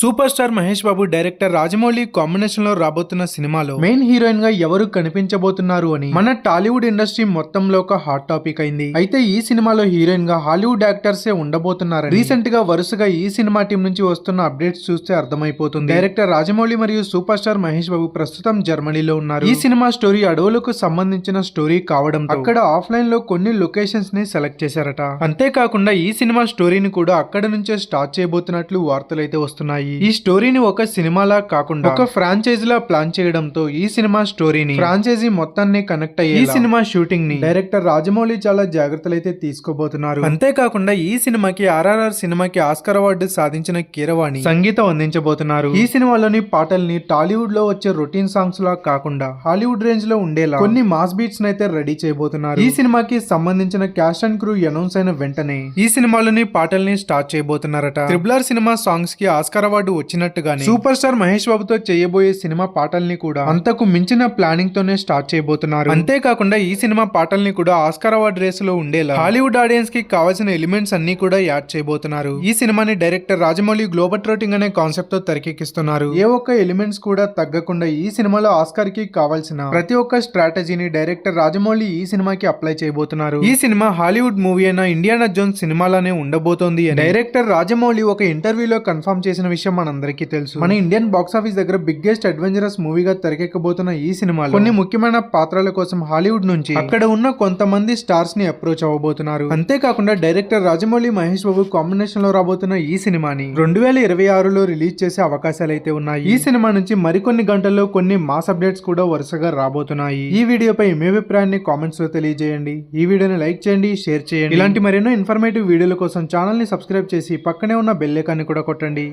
Super star Mahesh Babu director Rajamouli కాంబినేషన్లో రాబోతున్న సినిమాలో మెయిన్ హీరోయిన్గా ఎవరు కనిపించబోతున్నారు అని మన టాలీవుడ్ ఇండస్ట్రీ మొత్తంలో ఒక హాట్ టాపిక్ అయింది. అయితే ఈ సినిమాలో హీరోయిన్గా హాలీవుడ్ యాక్టర్స్ ఏ ఉండబోతున్నారు రీసెంట్గా వరుసగా ఈ సినిమా టీం నుంచి వస్తున్న అప్డేట్స్ చూస్తే అర్థమైపోతుంది. డైరెక్టర్ రాజమౌళి మరియు సూపర్ స్టార్ మహేష్ బాబు ప్రస్తుతం జర్మనీలో ఉన్నారు. ఈ సినిమా స్టోరీ అడవులకు సంబంధించిన స్టోరీ కావడం అక్కడ ఆఫ్లైన్లో కొన్ని లొకేషన్స్ని సెలెక్ట్ చేశారట. అంతేకాకుండా ఈ సినిమా స్టోరీని కూడా అక్కడ నుంచే స్టార్ట్ చేయబోతున్నట్లు వార్తలు అయితే వస్తున్నాయి. ఈ స్టోరీని ఒక సినిమాలా కాకుండా ఒక ఫ్రాంచైజీ లా ప్లాన్ చేయడంతో ఈ సినిమా స్టోరీని ఫ్రాంచైజీ మొత్తాన్ని కనెక్ట్ అయ్యి ఈ సినిమా షూటింగ్ని డైరెక్టర్ రాజమౌళి చాలా జాగ్రత్తలు అయితే తీసుకోబోతున్నారు అంతేకాకుండా ఈ సినిమాకి ఆర్ఆర్ఆర్ సినిమాకి ఆస్కర్ అవార్డు సాధించిన కీరవాణి సంగీతం అందించబోతున్నారు. ఈ సినిమాలోని పాటల్ని టాలీవుడ్లో వచ్చే రొటీన్ సాంగ్స్ లా కాకుండా హాలీవుడ్ రేంజ్లో ఉండేలా కొన్ని మాస్ బీట్స్ అయితే రెడీ చేయబోతున్నారు. ఈ సినిమాకి సంబంధించిన క్యాస్ట్ అండ్ క్రూ అనౌన్స్ అయిన వెంటనే ఈ సినిమాలోని పాటల్ని స్టార్ట్ చేయబోతున్నారట. త్రిబులర్ సినిమా సాంగ్స్కి ఆస్కార్ అవార్డు వచ్చినట్టుగానే సూపర్ స్టార్ మహేష్ బాబుతో చేయబోయే సినిమా పాటల్ని కూడా అంతకు మించిన ప్లానింగ్ తోనే స్టార్ట్ చేయబోతున్నారు. అంతేకాకుండా ఈ సినిమా పాటల్ని కూడా ఆస్కార్ అవార్డు రేస్లో ఉండేలా హాలీవుడ్ ఆడియన్స్కి కావాల్సిన ఎలిమెంట్స్ అన్ని కూడా యాడ్ చేయబోతున్నారు. ఈ సినిమాని డైరెక్టర్ రాజమౌళి గ్లోబల్ ట్రోటింగ్ అనే కాన్సెప్ట్తో తెరకెక్కిస్తున్నారు. ఏ ఒక్క ఎలిమెంట్స్ కూడా తగ్గకుండా ఈ సినిమాలో ఆస్కార్కి కావాల్సిన ప్రతి ఒక్క స్ట్రాటజీని డైరెక్టర్ రాజమౌళి ఈ సినిమాకి అప్లై చేయబోతున్నారు. ఈ సినిమా హాలీవుడ్ మూవీ అయిన ఇండియానా జోన్స్ సినిమాలానే ఉండబోతోంది డైరెక్టర్ రాజమౌళి ఒక ఇంటర్వ్యూలో కన్ఫర్మ్ చేసిన విషయం మనందరికీ తెలుసు. మన ఇండియన్ బాక్స్ ఆఫీస్ దగ్గర బిగ్గెస్ట్ అడ్వెంచరస్ మూవీగా తెరకెక్కబోతున్న ఈ సినిమాలో కొన్ని ముఖ్యమైన పాత్రల కోసం హాలీవుడ్ నుంచి అక్కడ ఉన్న కొంతమంది స్టార్స్ని అప్రోచ్ అవ్వబోతున్నారు. అంతేకాకుండా డైరెక్టర్ రాజమౌళి మహేష్ బాబు కాంబినేషన్లో రాబోతున్న ఈ సినిమాని రెండు వేల ఇరవై ఆరులో రిలీజ్ చేసే అవకాశాలు అయితే ఉన్నాయి. ఈ సినిమా నుంచి మరికొన్ని గంటల్లో కొన్ని మాస్ అప్డేట్స్ కూడా వరుసగా రాబోతున్నాయి. ఈ వీడియోపై మీ అభిప్రాయాన్ని కామెంట్స్లో తెలియజేయండి. ఈ వీడియోని లైక్ చేయండి షేర్ చేయండి. ఇలాంటి మరెన్నో ఇన్ఫర్మేటివ్ వీడియోల కోసం ఛానల్ని సబ్స్క్రైబ్ చేసి పక్కనే ఉన్న బెల్ ఐకాన్ని కూడా కొట్టండి.